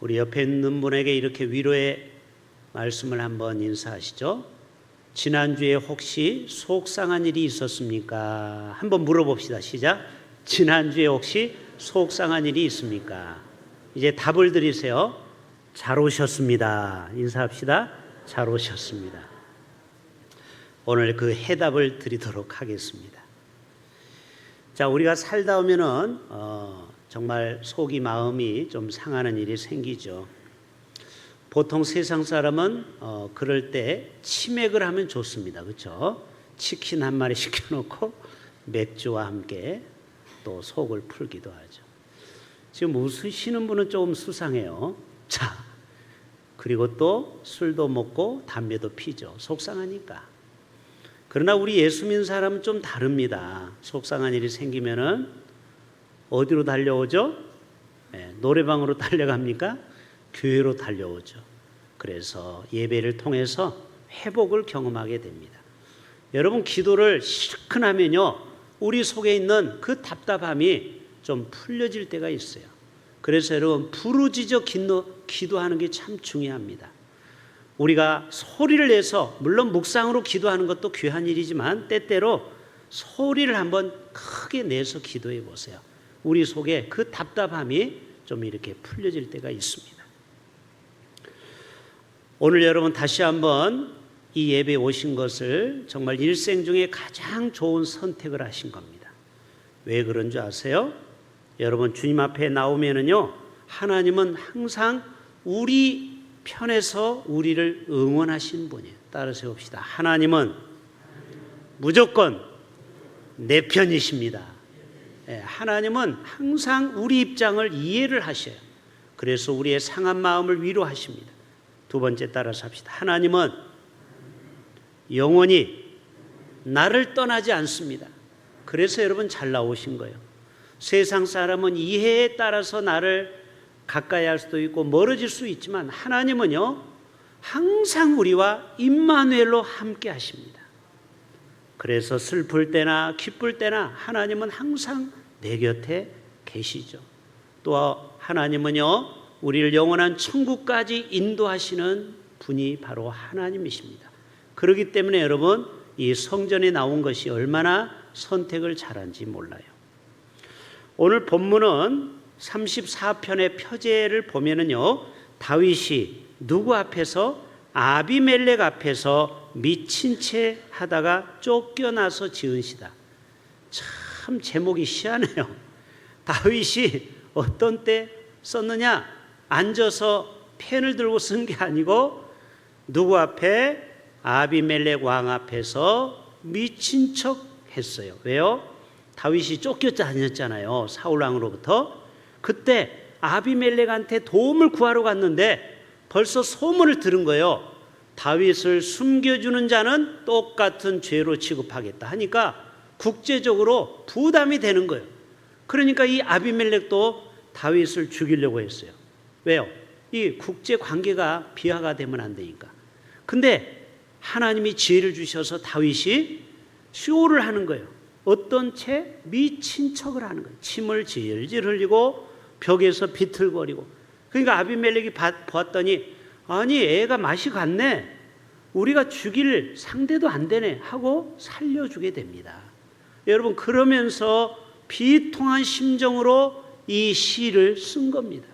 우리 옆에 있는 분에게 이렇게 위로의 말씀을 한번 인사하시죠. 지난주에 혹시 속상한 일이 있었습니까? 한번 물어봅시다. 시작. 지난주에 혹시 속상한 일이 있습니까? 이제 답을 드리세요. 잘 오셨습니다. 인사합시다. 잘 오셨습니다. 오늘 그 해답을 드리도록 하겠습니다. 자, 우리가 살다 오면은 어, 정말 속이 마음이 좀 상하는 일이 생기죠. 보통 세상 사람은 어, 그럴 때 치맥을 하면 좋습니다. 그렇죠? 치킨 한 마리 시켜놓고 맥주와 함께 또 속을 풀기도 하죠. 지금 웃으시는 분은 조금 수상해요. 자, 그리고 또 술도 먹고 담배도 피죠. 속상하니까. 그러나 우리 예수 믿는 사람은 좀 다릅니다. 속상한 일이 생기면은 어디로 달려오죠? 네, 노래방으로 달려갑니까? 교회로 달려오죠. 그래서 예배를 통해서 회복을 경험하게 됩니다. 여러분 기도를 실컷 하면요. 우리 속에 있는 그 답답함이 좀 풀려질 때가 있어요. 그래서 여러분 부르짖어 기도, 기도하는 게 참 중요합니다. 우리가 소리를 내서 물론 묵상으로 기도하는 것도 귀한 일이지만 때때로 소리를 한번 크게 내서 기도해 보세요. 우리 속에 그 답답함이 좀 이렇게 풀려질 때가 있습니다. 오늘 여러분 다시 한번 이 예배에 오신 것을 정말 일생 중에 가장 좋은 선택을 하신 겁니다. 왜 그런 줄 아세요? 여러분 주님 앞에 나오면은요 하나님은 항상 우리 편에서 우리를 응원하신 분이에요. 따라서 봅시다. 하나님은 무조건 내 편이십니다. 예, 하나님은 항상 우리 입장을 이해를 하셔요. 그래서 우리의 상한 마음을 위로하십니다. 두 번째 따라서 합시다. 하나님은 영원히 나를 떠나지 않습니다. 그래서 여러분 잘 나오신 거예요. 세상 사람은 이해에 따라서 나를 가까이 할 수도 있고 멀어질 수 있지만 하나님은요 항상 우리와 임마누엘로 함께 하십니다. 그래서 슬플 때나 기쁠 때나 하나님은 항상 내 곁에 계시죠. 또 하나님은요 우리를 영원한 천국까지 인도하시는 분이 바로 하나님이십니다. 그렇기 때문에 여러분 이 성전에 나온 것이 얼마나 선택을 잘한지 몰라요. 오늘 본문은 34편의 표제를 보면은요. 다윗이 누구 앞에서 아비멜렉 앞에서 미친 채 하다가 쫓겨나서 지은 시다. 참 제목이 희한해요. 다윗이 어떤 때 썼느냐? 앉아서 펜을 들고 쓴 게 아니고 누구 앞에 아비멜렉 왕 앞에서 미친 척 했어요. 왜요? 다윗이 쫓겨 다녔잖아요. 사울 왕으로부터. 그때 아비멜렉한테 도움을 구하러 갔는데 벌써 소문을 들은 거예요. 다윗을 숨겨주는 자는 똑같은 죄로 취급하겠다 하니까 국제적으로 부담이 되는 거예요. 그러니까 이 아비멜렉도 다윗을 죽이려고 했어요. 왜요? 이 국제 관계가 비하가 되면 안 되니까. 근데 하나님이 지혜를 주셔서 다윗이 쇼를 하는 거예요. 어떤 채 미친 척을 하는 거예요. 침을 질질 흘리고 벽에서 비틀거리고. 그러니까 아비멜렉이 보았더니 아니 애가 맛이 갔네. 우리가 죽일 상대도 안 되네 하고 살려주게 됩니다. 여러분 그러면서 비통한 심정으로 이 시를 쓴 겁니다.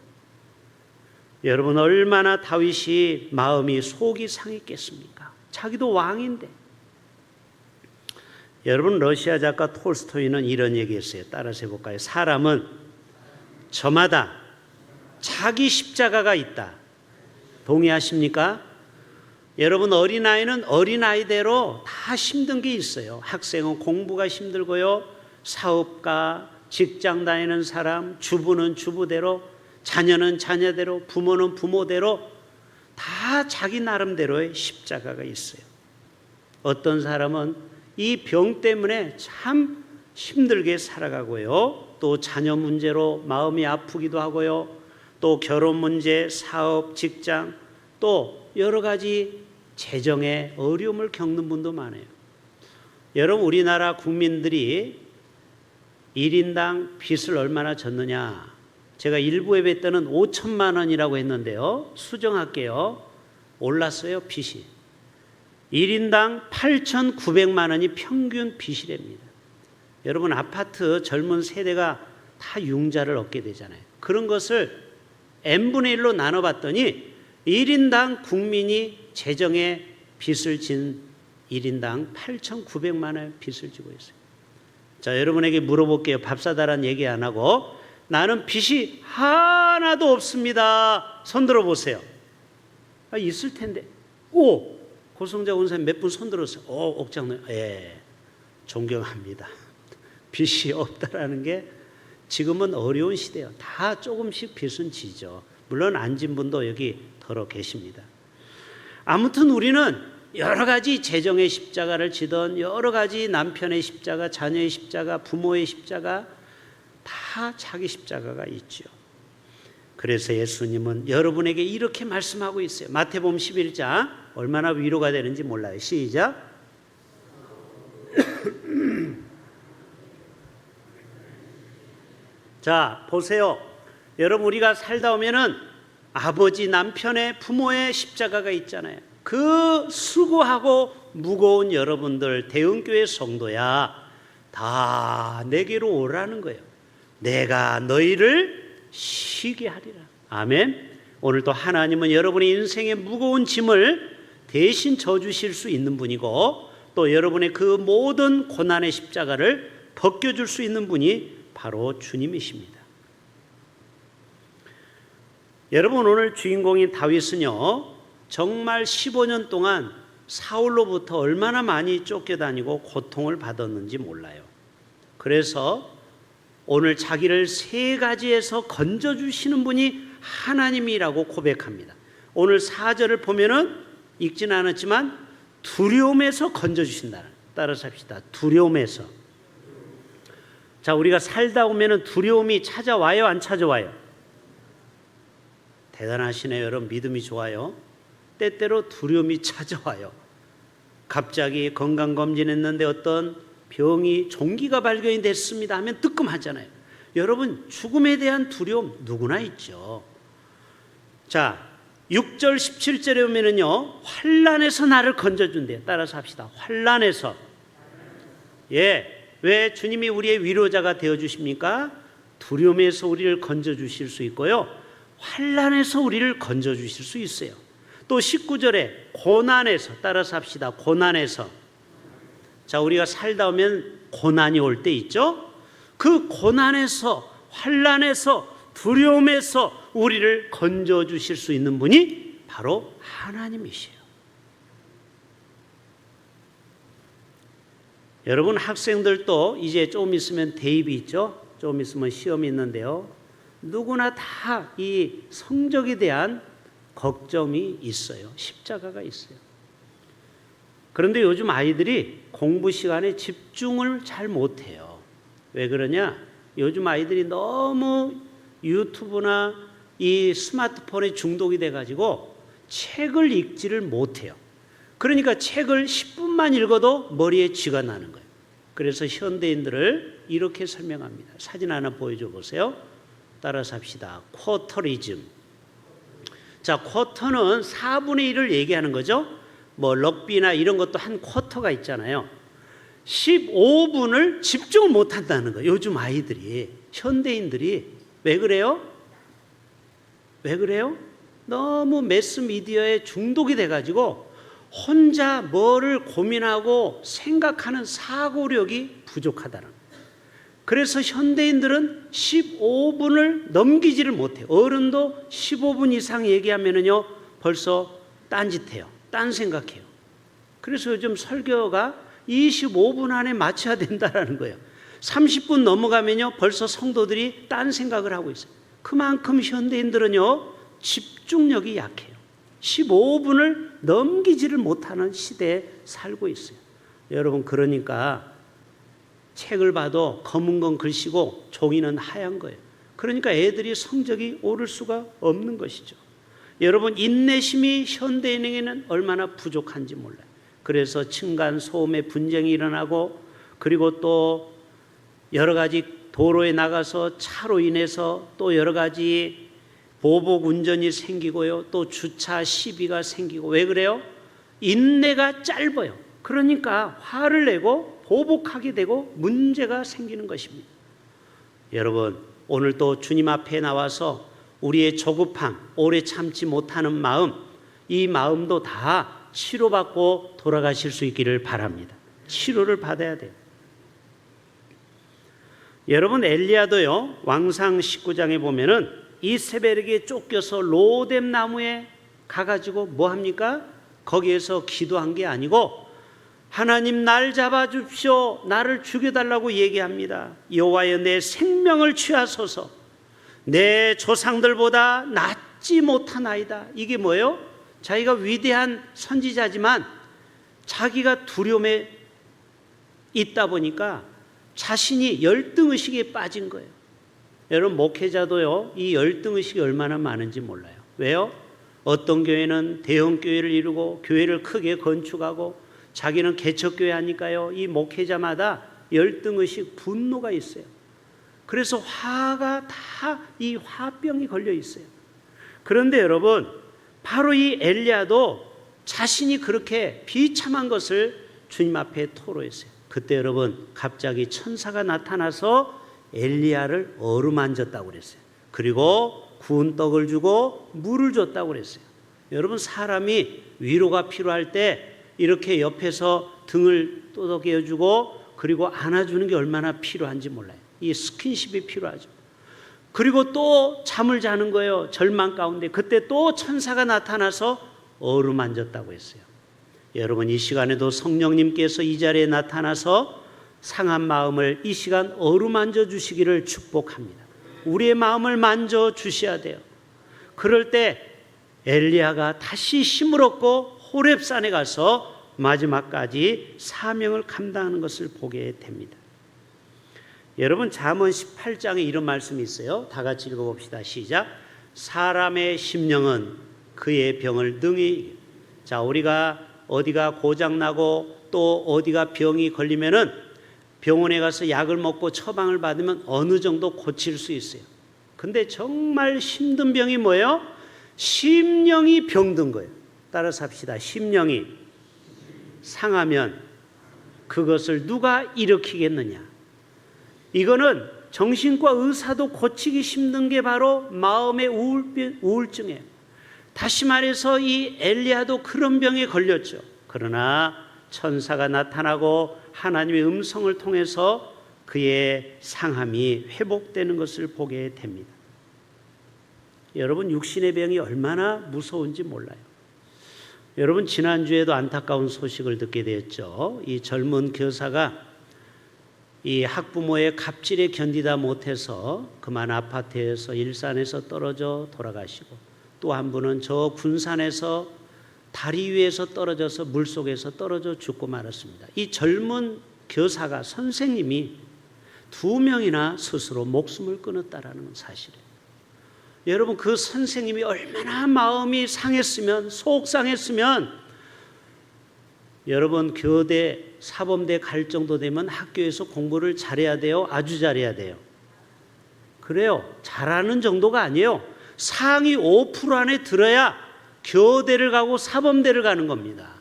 여러분 얼마나 다윗이 마음이 속이 상했겠습니까? 자기도 왕인데. 여러분 러시아 작가 톨스토이는 이런 얘기했어요. 따라서 해볼까요? 사람은 저마다 자기 십자가가 있다. 동의하십니까? 여러분 어린아이는 어린아이대로 다 힘든 게 있어요. 학생은 공부가 힘들고요. 사업가, 직장 다니는 사람, 주부는 주부대로, 자녀는 자녀대로, 부모는 부모대로 다 자기 나름대로의 십자가가 있어요. 어떤 사람은 이 병 때문에 참 힘들게 살아가고요. 또 자녀 문제로 마음이 아프기도 하고요. 또 결혼 문제, 사업, 직장, 또 여러 가지 재정의 어려움을 겪는 분도 많아요. 여러분, 우리나라 국민들이 1인당 빚을 얼마나 졌느냐? 제가 일부 예배 때는 5천만 원이라고 했는데요. 수정할게요. 올랐어요, 빚이. 1인당 8,900만 원이 평균 빚이랍니다. 여러분 아파트 젊은 세대가 다 융자를 얻게 되잖아요. 그런 것을 n분의 1로 나눠 봤더니 1인당 국민이 재정에 빚을 진 1인당 8,900만 원 빚을 지고 있어요. 자, 여러분에게 물어볼게요. 밥 사다란 얘기 안 하고 나는 빚이 하나도 없습니다. 손 들어 보세요. 아, 있을 텐데. 오, 고성자 원사님 몇 분 손 들었어요. 오, 옥장님. 예. 존경합니다. 빚이 없다라는 게 지금은 어려운 시대예요. 다 조금씩 빚은 지죠. 물론 앉은 분도 여기 덜어 계십니다. 아무튼 우리는 여러 가지 재정의 십자가를 지던 여러 가지 남편의 십자가, 자녀의 십자가, 부모의 십자가 다 자기 십자가가 있죠. 그래서 예수님은 여러분에게 이렇게 말씀하고 있어요. 마태복음 11장 얼마나 위로가 되는지 몰라요. 시작. 자, 보세요. 여러분 우리가 살다 오면은 아버지, 남편의 부모의 십자가가 있잖아요. 그 수고하고 무거운 여러분들 대흥교회 성도야 다 내게로 오라는 거예요. 내가 너희를 쉬게 하리라. 아멘. 오늘도 하나님은 여러분의 인생의 무거운 짐을 대신 져주실 수 있는 분이고 또 여러분의 그 모든 고난의 십자가를 벗겨줄 수 있는 분이 바로 주님이십니다. 여러분 오늘 주인공인 다윗은요 정말 15년 동안 사울로부터 얼마나 많이 쫓겨다니고 고통을 받았는지 몰라요. 그래서 오늘 자기를 세 가지에서 건져 주시는 분이 하나님이라고 고백합니다. 오늘 4절을 보면은 읽지는 않았지만 두려움에서 건져 주신다. 따라서 합시다. 두려움에서. 자, 우리가 살다 보면은 두려움이 찾아와요, 안 찾아와요? 대단하시네요, 여러분. 믿음이 좋아요. 때때로 두려움이 찾아와요. 갑자기 건강 검진했는데 어떤 병이 종기가 발견이 됐습니다 하면 뜨끔하잖아요. 여러분, 죽음에 대한 두려움 누구나 있죠. 자, 6절 17절에 오면은요. 환란에서 나를 건져 준대요. 따라서 합시다. 환란에서. 예. 왜 주님이 우리의 위로자가 되어 주십니까? 두려움에서 우리를 건져 주실 수 있고요. 환란에서 우리를 건져 주실 수 있어요. 또 19절에 고난에서 따라서 합시다. 고난에서 자, 우리가 살다 오면 고난이 올 때 있죠? 그 고난에서 환란에서 두려움에서 우리를 건져 주실 수 있는 분이 바로 하나님이시에요. 여러분 학생들도 이제 조금 있으면 대입이 있죠? 조금 있으면 시험이 있는데요. 누구나 다 이 성적에 대한 걱정이 있어요. 십자가가 있어요. 그런데 요즘 아이들이 공부 시간에 집중을 잘 못해요. 왜 그러냐? 요즘 아이들이 너무 유튜브나 이 스마트폰에 중독이 돼가지고 책을 읽지를 못해요. 그러니까 책을 10분만 읽어도 머리에 쥐가 나는 거예요. 그래서 현대인들을 이렇게 설명합니다. 사진 하나 보여줘 보세요. 따라서 합시다. 쿼터리즘. 자, 쿼터는 4분의 1을 얘기하는 거죠. 뭐 럭비나 이런 것도 한 쿼터가 있잖아요. 15분을 집중을 못 한다는 거예요. 요즘 아이들이 현대인들이 왜 그래요? 왜 그래요? 너무 매스 미디어에 중독이 돼 가지고 혼자 뭐를 고민하고 생각하는 사고력이 부족하다는 그래서 현대인들은 15분을 넘기지를 못해요. 어른도 15분 이상 얘기하면은요, 벌써 딴짓해요. 딴 생각해요. 그래서 요즘 설교가 25분 안에 마쳐야 된다라는 거예요. 30분 넘어가면요, 벌써 성도들이 딴 생각을 하고 있어요. 그만큼 현대인들은요, 집중력이 약해요. 15분을 넘기지를 못하는 시대에 살고 있어요. 여러분, 그러니까 책을 봐도 검은 건 글씨고 종이는 하얀 거예요. 그러니까 애들이 성적이 오를 수가 없는 것이죠. 여러분 인내심이 현대인에게는 얼마나 부족한지 몰라요. 그래서 층간 소음의 분쟁이 일어나고 그리고 또 여러 가지 도로에 나가서 차로 인해서 또 여러 가지 보복 운전이 생기고요. 또 주차 시비가 생기고 왜 그래요? 인내가 짧아요. 그러니까 화를 내고 보복하게 되고 문제가 생기는 것입니다. 여러분, 오늘 또 주님 앞에 나와서 우리의 조급함, 오래 참지 못하는 마음, 이 마음도 다 치료받고 돌아가실 수 있기를 바랍니다. 치료를 받아야 돼요. 여러분 엘리야도요 왕상 19장에 보면은 이세벨에게 쫓겨서 로뎀 나무에 가가지고 뭐 합니까? 거기에서 기도한 게 아니고 하나님 날 잡아 주십시오. 나를 죽여 달라고 얘기합니다. 여호와여 내 생명을 취하소서. 내 조상들보다 낫지 못하나이다. 이게 뭐예요? 자기가 위대한 선지자지만 자기가 두려움에 있다 보니까 자신이 열등 의식에 빠진 거예요. 여러분, 목회자도요, 이 열등 의식이 얼마나 많은지 몰라요. 왜요? 어떤 교회는 대형 교회를 이루고 교회를 크게 건축하고 자기는 개척교회 하니까요, 이 목회자마다 열등의식, 분노가 있어요. 그래서 화가 다 이 화병이 걸려 있어요. 그런데 여러분, 바로 이 엘리야도 자신이 그렇게 비참한 것을 주님 앞에 토로했어요. 그때 여러분 갑자기 천사가 나타나서 엘리야를 어루만졌다고 그랬어요. 그리고 구운 떡을 주고 물을 줬다고 그랬어요. 여러분 사람이 위로가 필요할 때 이렇게 옆에서 등을 또덕여 주고 그리고 안아주는 게 얼마나 필요한지 몰라요. 이 스킨십이 필요하죠. 그리고 또 잠을 자는 거예요. 절망 가운데. 그때 또 천사가 나타나서 어루만졌다고 했어요. 여러분 이 시간에도 성령님께서 이 자리에 나타나서 상한 마음을 이 시간 어루만져 주시기를 축복합니다. 우리의 마음을 만져 주셔야 돼요. 그럴 때 엘리야가 다시 힘을 얻고 호렙산에 가서 마지막까지 사명을 감당하는 것을 보게 됩니다. 여러분 잠언 18장에 이런 말씀이 있어요. 다 같이 읽어 봅시다. 시작. 사람의 심령은 그의 병을 능히 자, 우리가 어디가 고장 나고 또 어디가 병이 걸리면은 병원에 가서 약을 먹고 처방을 받으면 어느 정도 고칠 수 있어요. 근데 정말 힘든 병이 뭐예요? 심령이 병든 거예요. 따라서 합시다. 심령이 상하면 그것을 누가 일으키겠느냐? 이거는 정신과 의사도 고치기 힘든 게 바로 마음의 우울증이에요. 다시 말해서 이 엘리야도 그런 병에 걸렸죠. 그러나 천사가 나타나고 하나님의 음성을 통해서 그의 상함이 회복되는 것을 보게 됩니다. 여러분 육신의 병이 얼마나 무서운지 몰라요. 여러분 지난주에도 안타까운 소식을 듣게 되었죠. 이 젊은 교사가 이 학부모의 갑질에 견디다 못해서 그만 아파트에서 일산에서 떨어져 돌아가시고 또 한 분은 저 군산에서 다리 위에서 떨어져서 물 속에서 떨어져 죽고 말았습니다. 이 젊은 교사가 선생님이 두 명이나 스스로 목숨을 끊었다라는 사실이에요. 여러분 그 선생님이 얼마나 마음이 상했으면 속상했으면 여러분 교대 사범대 갈 정도 되면 학교에서 공부를 잘해야 돼요. 아주 잘해야 돼요. 그래요. 잘하는 정도가 아니에요. 상위 5% 안에 들어야 교대를 가고 사범대를 가는 겁니다.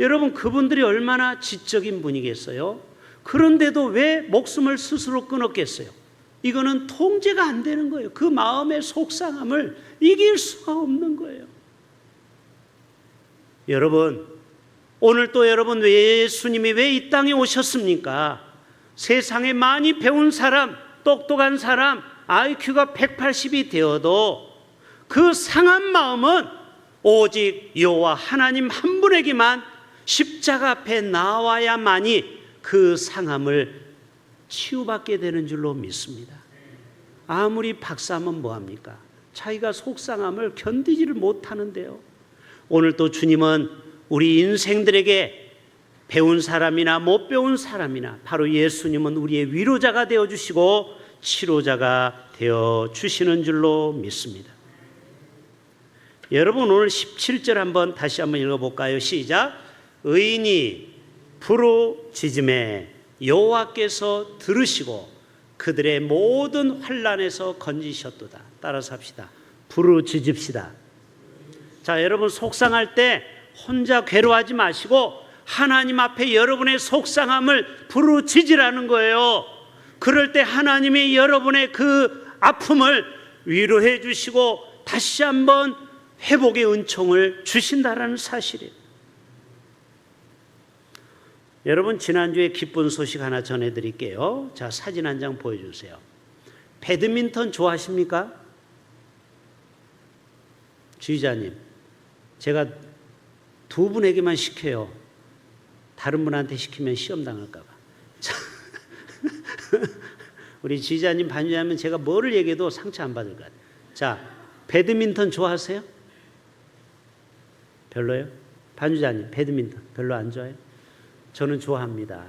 여러분 그분들이 얼마나 지적인 분이겠어요? 그런데도 왜 목숨을 스스로 끊었겠어요? 이거는 통제가 안 되는 거예요. 그 마음의 속상함을 이길 수가 없는 거예요. 여러분, 오늘 또 여러분 왜 예수님이 왜 이 땅에 오셨습니까? 세상에 많이 배운 사람, 똑똑한 사람, IQ가 180이 되어도 그 상한 마음은 오직 여호와 하나님 한 분에게만 십자가 앞에 나와야만이 그 상함을 치유받게 되는 줄로 믿습니다. 아무리 박사하면 뭐합니까? 자기가 속상함을 견디지를 못하는데요. 오늘 또 주님은 우리 인생들에게 배운 사람이나 못 배운 사람이나 바로 예수님은 우리의 위로자가 되어 주시고 치료자가 되어 주시는 줄로 믿습니다. 여러분 오늘 17절 한번 다시 한번 읽어 볼까요? 시작. 의인이 부르짖음에 여호와께서 들으시고 그들의 모든 환란에서 건지셨도다. 따라서 합시다. 부르짖읍시다. 자, 여러분 속상할 때 혼자 괴로워하지 마시고 하나님 앞에 여러분의 속상함을 부르짖으라는 거예요. 그럴 때 하나님이 여러분의 그 아픔을 위로해 주시고 다시 한번 회복의 은총을 주신다라는 사실이에요. 여러분 지난주에 기쁜 소식 하나 전해 드릴게요. 자, 사진 한 장 보여 주세요. 배드민턴 좋아하십니까? 주의자님, 제가 두 분에게만 시켜요. 다른 분한테 시키면 시험 당할까 봐. 자, 우리 지휘자님, 반주자님 제가 뭐를 얘기해도 상처 안 받을 것 같아요. 자, 배드민턴 좋아하세요? 별로요? 반주자님, 배드민턴 별로 안 좋아해요? 저는 좋아합니다.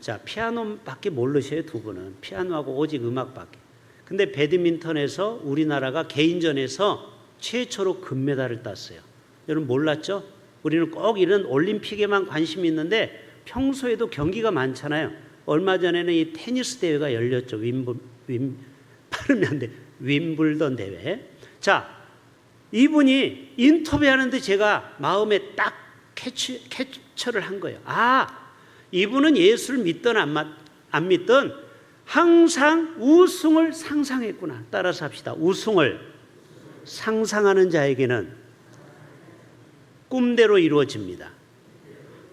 자, 피아노밖에 모르셔요, 두 분은. 피아노하고 오직 음악밖에. 근데 배드민턴에서 우리나라가 개인전에서 최초로 금메달을 땄어요. 여러분 몰랐죠? 우리는 꼭 이런 올림픽에만 관심이 있는데 평소에도 경기가 많잖아요. 얼마 전에는 이 테니스 대회가 열렸죠. 윈블 윈 안 돼. 윈블던 대회. 자, 이분이 인터뷰하는데 제가 마음에 딱 캐치, 캐처를 한 거예요. 아, 이분은 예수를 믿든 안, 맞, 안 믿든 항상 우승을 상상했구나. 따라서 합시다. 우승을 상상하는 자에게는 꿈대로 이루어집니다.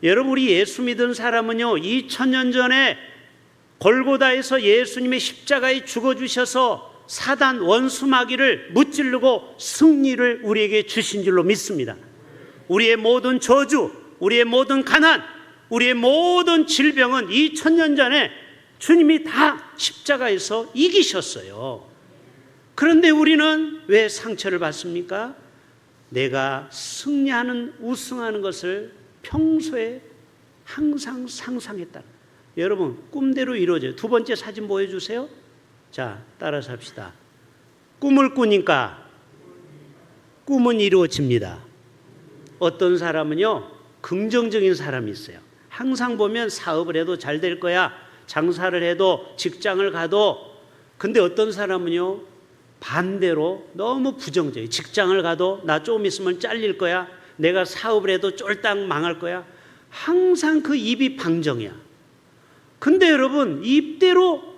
여러분 우리 예수 믿은 사람은요 2000년 전에 골고다에서 예수님의 십자가에 죽어 주셔서 사단 원수 마귀를 무찌르고 승리를 우리에게 주신 줄로 믿습니다. 우리의 모든 저주, 우리의 모든 가난, 우리의 모든 질병은 2000년 전에 주님이 다 십자가에서 이기셨어요. 그런데 우리는 왜 상처를 받습니까? 내가 승리하는 우승하는 것을 평소에 항상 상상했다. 여러분 꿈대로 이루어져요. 두 번째 사진 보여주세요. 자 따라서 합시다. 꿈을 꾸니까 꿈은 이루어집니다. 어떤 사람은요 긍정적인 사람이 있어요. 항상 보면 사업을 해도 잘 될 거야. 장사를 해도 직장을 가도 근데 어떤 사람은요 반대로 너무 부정적이에요. 직장을 가도 나 조금 있으면 잘릴 거야. 내가 사업을 해도 쫄딱 망할 거야. 항상 그 입이 방정이야. 근데 여러분, 입대로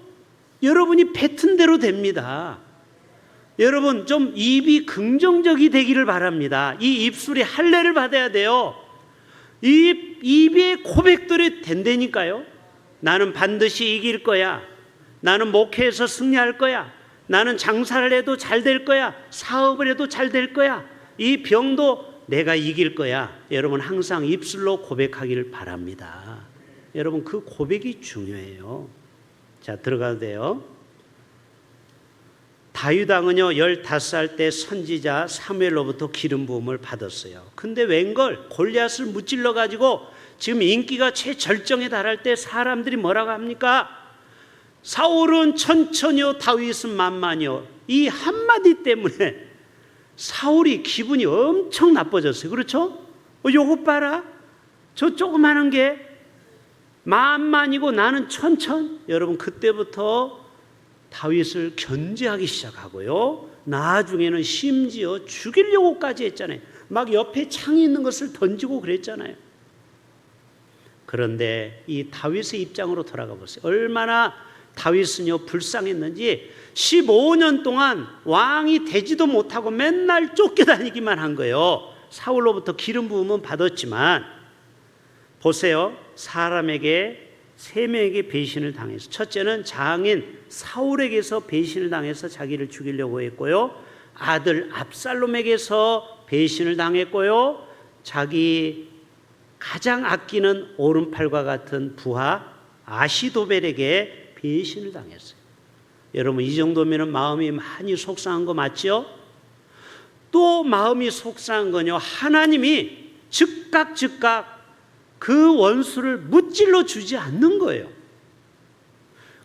여러분이 뱉은 대로 됩니다. 여러분, 좀 입이 긍정적이 되기를 바랍니다. 이 입술이 할례를 받아야 돼요. 입, 입의 고백들이 된다니까요. 나는 반드시 이길 거야. 나는 목회에서 승리할 거야. 나는 장사를 해도 잘 될 거야. 사업을 해도 잘 될 거야. 이 병도 내가 이길 거야. 여러분 항상 입술로 고백하기를 바랍니다. 여러분 그 고백이 중요해요. 자, 들어가도 돼요. 다윗왕은요 15살 때 선지자 사무엘로부터 기름 부음을 받았어요. 근데 웬걸 골리앗을 무찔러 가지고 지금 인기가 최절정에 달할 때 사람들이 뭐라고 합니까? 사울은 천천히요 다윗은 만만히요 이 한마디 때문에 사울이 기분이 엄청 나빠졌어요 그렇죠? 어, 요거 봐라 저 조그마한 게 만만이고 나는 천천 여러분 그때부터 다윗을 견제하기 시작하고요 나중에는 심지어 죽이려고까지 했잖아요 막 옆에 창이 있는 것을 던지고 그랬잖아요 그런데 이 다윗의 입장으로 돌아가 보세요 얼마나 다윗은요 불쌍했는지 15년 동안 왕이 되지도 못하고 맨날 쫓겨다니기만 한 거예요. 사울로부터 기름 부음은 받았지만 보세요. 사람에게 세 명에게 배신을 당해서 첫째는 장인 사울에게서 배신을 당해서 자기를 죽이려고 했고요. 아들 압살롬에게서 배신을 당했고요. 자기 가장 아끼는 오른팔과 같은 부하 아시도벨에게 배신을 당했어요. 여러분 이 정도면 마음이 많이 속상한 거 맞죠? 또 마음이 속상한 거요 하나님이 즉각 즉각 그 원수를 무찔러 주지 않는 거예요.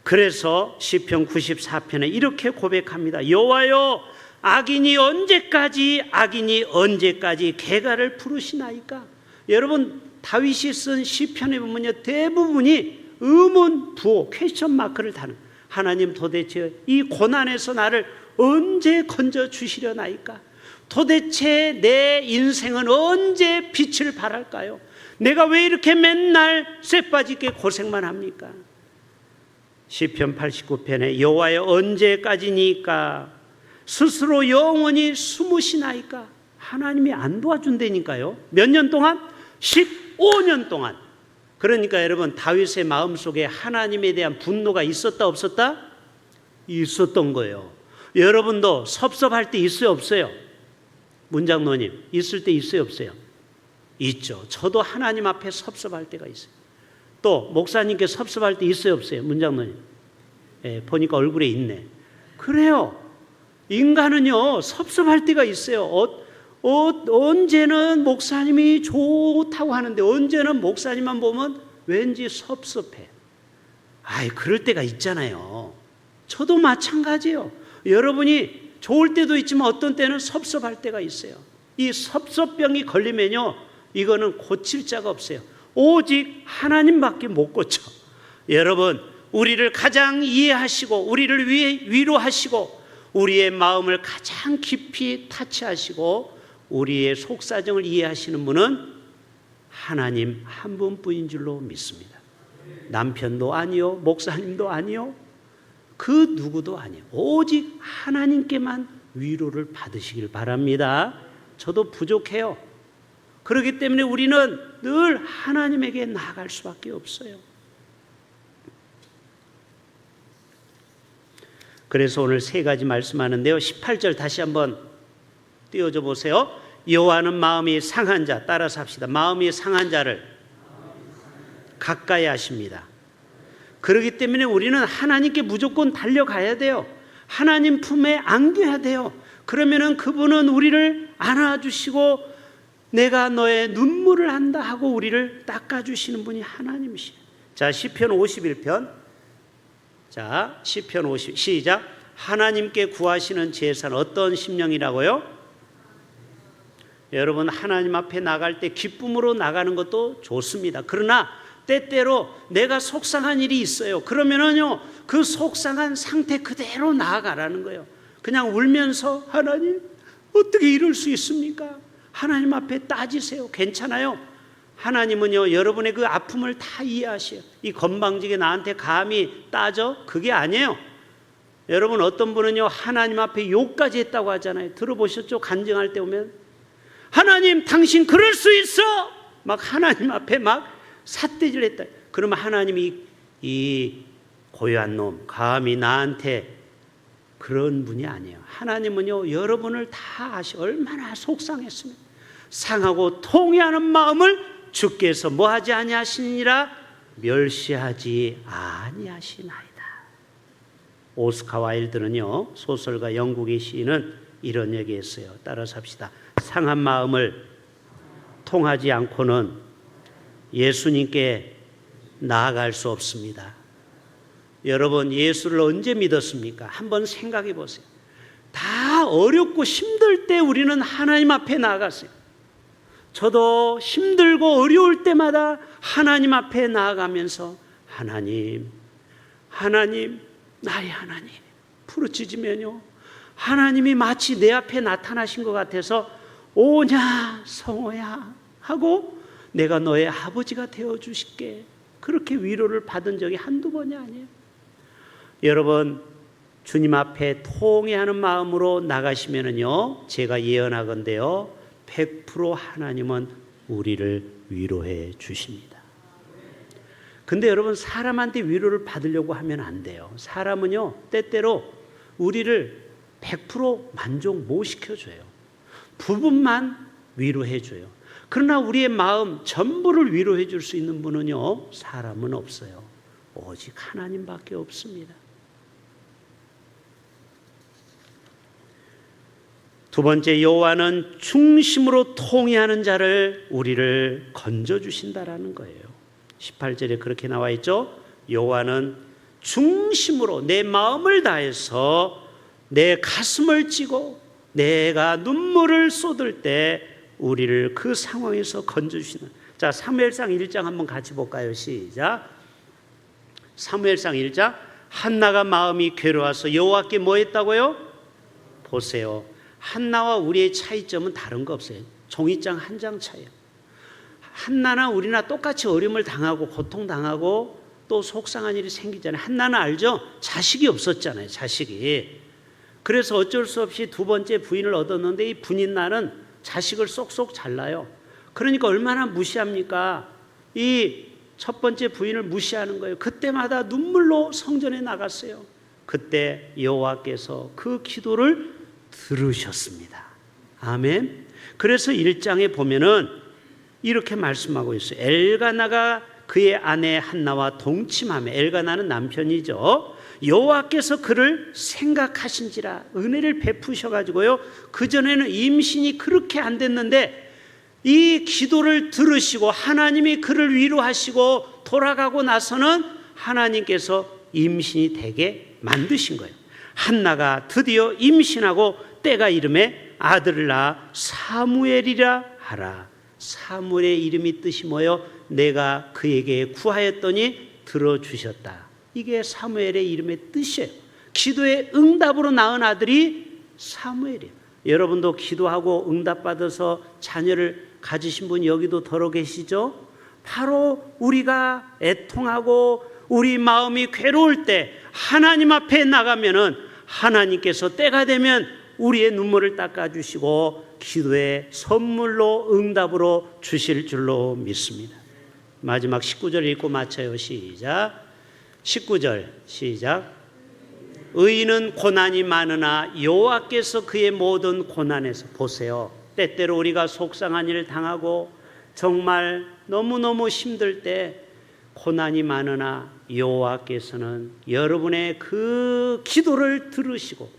그래서 시편 94편에 이렇게 고백합니다. 여호와여 악인이 언제까지 악인이 언제까지 개가를 부르시나이까? 여러분 다윗이 쓴 시편에 보면요 대부분이 의문 부호 퀘스천 마크를 다는 하나님 도대체 이 고난에서 나를 언제 건져 주시려나이까? 도대체 내 인생은 언제 빛을 발할까요? 내가 왜 이렇게 맨날 쇠빠지게 고생만 합니까? 시편 89편에 여호와여 언제까지니까 스스로 영원히 숨으시나이까 하나님이 안 도와준다니까요. 몇 년 동안? 15년 동안. 그러니까 여러분 다윗의 마음속에 하나님에 대한 분노가 있었다 없었다? 있었던 거예요. 여러분도 섭섭할 때 있어요 없어요? 문장노님 있을 때 있어요 없어요? 있죠. 저도 하나님 앞에 섭섭할 때가 있어요. 또 목사님께 섭섭할 때 있어요 없어요? 문장노님. 예, 보니까 얼굴에 있네. 그래요. 인간은요 섭섭할 때가 있어요. 어, 어, 언제는 목사님이 좋다고 하는데 언제는 목사님만 보면 왠지 섭섭해. 아이 그럴 때가 있잖아요. 저도 마찬가지예요. 여러분이 좋을 때도 있지만 어떤 때는 섭섭할 때가 있어요. 이 섭섭병이 걸리면요 이거는 고칠 자가 없어요. 오직 하나님밖에 못 고쳐. 여러분 우리를 가장 이해하시고 우리를 위해 위로하시고 우리의 마음을 가장 깊이 타치하시고 우리의 속사정을 이해하시는 분은 하나님 한 분뿐인 줄로 믿습니다. 남편도 아니요, 목사님도 아니요, 그 누구도 아니요. 오직 하나님께만 위로를 받으시길 바랍니다. 저도 부족해요. 그렇기 때문에 우리는 늘 하나님에게 나아갈 수밖에 없어요. 그래서 오늘 세 가지 말씀하는데요. 18절 다시 한번 띄워줘 보세요. 여호와는 마음이 상한 자 따라서 합시다. 마음이 상한 자를 가까이 하십니다. 그렇기 때문에 우리는 하나님께 무조건 달려가야 돼요. 하나님 품에 안겨야 돼요. 그러면은 그분은 우리를 안아주시고 내가 너의 눈물을 한다 하고 우리를 닦아주시는 분이 하나님이시에요. 자, 시편 51편. 자, 시편 50 시작. 하나님께 구하시는 제사는 어떤 심령이라고요? 여러분 하나님 앞에 나갈 때 기쁨으로 나가는 것도 좋습니다. 그러나 때때로 내가 속상한 일이 있어요. 그러면은요 그 속상한 상태 그대로 나아가라는 거예요. 그냥 울면서 하나님 어떻게 이럴 수 있습니까? 하나님 앞에 따지세요. 괜찮아요. 하나님은요 여러분의 그 아픔을 다 이해하셔요. 이 건방지게 나한테 감히 따져 그게 아니에요. 여러분 어떤 분은요 하나님 앞에 욕까지 했다고 하잖아요. 들어보셨죠? 간증할 때 오면 하나님 당신 그럴 수 있어 막 하나님 앞에 막 삿대질 했다. 그러면 하나님이 이 고요한 놈 감히 나한테 그런 분이 아니에요. 하나님은요 여러분을 다 아시 얼마나 속상했으면 상하고 통해하는 마음을 주께서 뭐하지 아니하시니라 멸시하지 아니하시나이다. 오스카 와일드는요 소설가 영국의 시인은 이런 얘기했어요. 따라서 합시다. 상한 마음을 통하지 않고는 예수님께 나아갈 수 없습니다. 여러분 예수를 언제 믿었습니까? 한번 생각해 보세요. 다 어렵고 힘들 때 우리는 하나님 앞에 나아갔어요. 저도 힘들고 어려울 때마다 하나님 앞에 나아가면서 하나님, 하나님, 나의 하나님 부르짖으면요. 하나님이 마치 내 앞에 나타나신 것 같아서 오냐 성호야 하고 내가 너의 아버지가 되어 주실게 그렇게 위로를 받은 적이 한두 번이 아니에요. 여러분 주님 앞에 통회하는 마음으로 나가시면은요 제가 예언하건대요 100% 하나님은 우리를 위로해 주십니다. 근데 여러분 사람한테 위로를 받으려고 하면 안 돼요. 사람은요 때때로 우리를 100% 만족 못 시켜줘요. 부분만 위로해 줘요. 그러나 우리의 마음 전부를 위로해 줄 수 있는 분은요, 사람은 없어요. 오직 하나님밖에 없습니다. 두 번째 여호와는 중심으로 통해하는 자를 우리를 건져 주신다라는 거예요. 18절에 그렇게 나와 있죠. 여호와는 중심으로 내 마음을 다해서 내 가슴을 찌고 내가 눈물을 쏟을 때 우리를 그 상황에서 건져 주시는 자 사무엘상 1장 한번 같이 볼까요 시작 사무엘상 1장 한나가 마음이 괴로워서 여호와께 뭐 했다고요? 보세요. 한나와 우리의 차이점은 다른 거 없어요. 종이장 한 장 차이요. 한나나 우리나 똑같이 어려움을 당하고 고통 당하고 또 속상한 일이 생기잖아요. 한나는 알죠? 자식이 없었잖아요. 자식이. 그래서 어쩔 수 없이 두 번째 부인을 얻었는데 이 분인날은 자식을 쏙쏙 잘라요. 그러니까 얼마나 무시합니까? 이 첫 번째 부인을 무시하는 거예요. 그때마다 눈물로 성전에 나갔어요. 그때 여호와께서 그 기도를 들으셨습니다. 아멘. 그래서 1장에 보면은 이렇게 말씀하고 있어요. 엘가나가 그의 아내 한나와 동침하며 엘가나는 남편이죠. 여호와께서 그를 생각하신지라 은혜를 베푸셔 가지고요. 그 전에는 임신이 그렇게 안 됐는데 이 기도를 들으시고 하나님이 그를 위로하시고 돌아가고 나서는 하나님께서 임신이 되게 만드신 거예요. 한나가 드디어 임신하고 때가 이름에 아들을 낳아 사무엘이라 하라. 사무엘의 이름이 뜻이 뭐요? 내가 그에게 구하였더니 들어주셨다. 이게 사무엘의 이름의 뜻이에요. 기도의 응답으로 낳은 아들이 사무엘이에요. 여러분도 기도하고 응답받아서 자녀를 가지신 분 여기도 더러 계시죠? 바로 우리가 애통하고 우리 마음이 괴로울 때 하나님 앞에 나가면은 하나님께서 때가 되면 우리의 눈물을 닦아주시고 기도의 선물로 응답으로 주실 줄로 믿습니다. 마지막 19절 읽고 마쳐요. 시작. 19절 시작. 의인은 고난이 많으나 여호와께서 그의 모든 고난에서 보세요. 때때로 우리가 속상한 일을 당하고 정말 너무너무 힘들 때 고난이 많으나 여호와께서는 여러분의 그 기도를 들으시고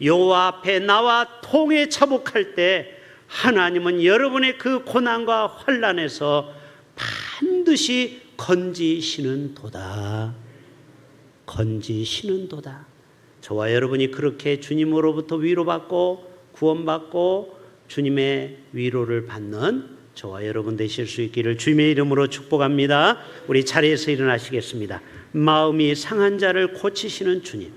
여호와 앞에 나와 통에 차복할 때 하나님은 여러분의 그 고난과 환란에서 반드시 건지시는 도다. 건지시는 도다. 저와 여러분이 그렇게 주님으로부터 위로받고 구원받고 주님의 위로를 받는 저와 여러분 되실 수 있기를 주님의 이름으로 축복합니다. 우리 자리에서 일어나시겠습니다. 마음이 상한 자를 고치시는 주님.